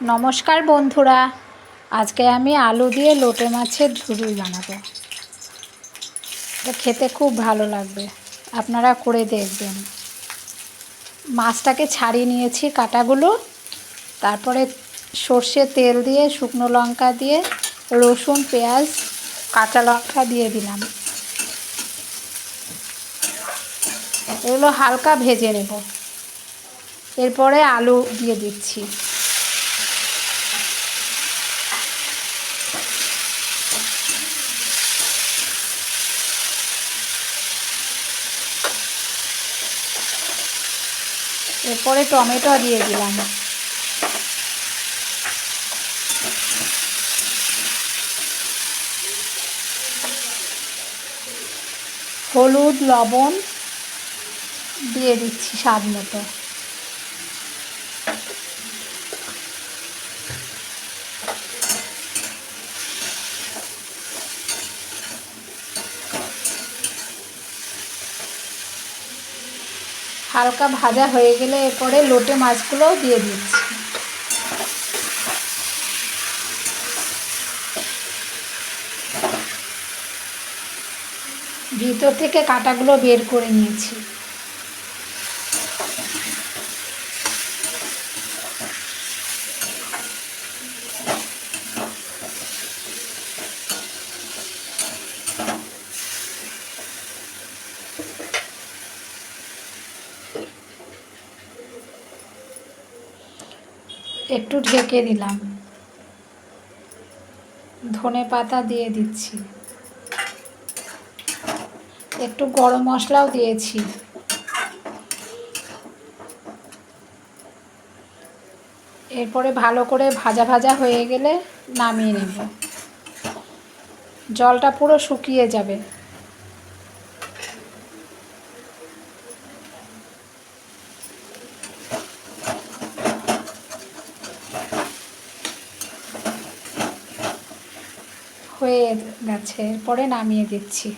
নমস্কার বন্ধুরা, আজকে আমি আলু দিয়ে লোটে মাছের ঝুড়ি বানাবো। খেতে খুব ভালো লাগবে, আপনারা করে দেখবেন। মাছটাকে ছাড়িয়ে নিয়েছি কাটাগুলো, তারপরে সর্ষে তেল দিয়ে, শুকনো লঙ্কা দিয়ে, রসুন, পেঁয়াজ, কাঁচা লঙ্কা দিয়ে দিলাম। এগুলো হালকা ভেজে নেব। এরপরে আলু দিয়ে দিচ্ছি। এরপরে টমেটো দিয়ে দিলাম। হলুদ লবণ দিয়ে দিচ্ছি স্বাদ মতো। হালকা ভাজা হয়ে গেলে এরপরে লোটে মাছগুলোও দিয়ে দিচ্ছি। ভিতর থেকে কাটাগুলো বের করে নিয়েছি। একটু ঢেকে দিলাম। ধনে পাতা দিয়ে দিচ্ছি। একটু গরম মশলাও দিয়েছি। এরপরে ভালো করে ভাজা ভাজা হয়ে গেলে নামিয়ে নেব। জলটা পুরো শুকিয়ে যাবে। হয়ে গেছে এরপরে নামিয়ে দিচ্ছি।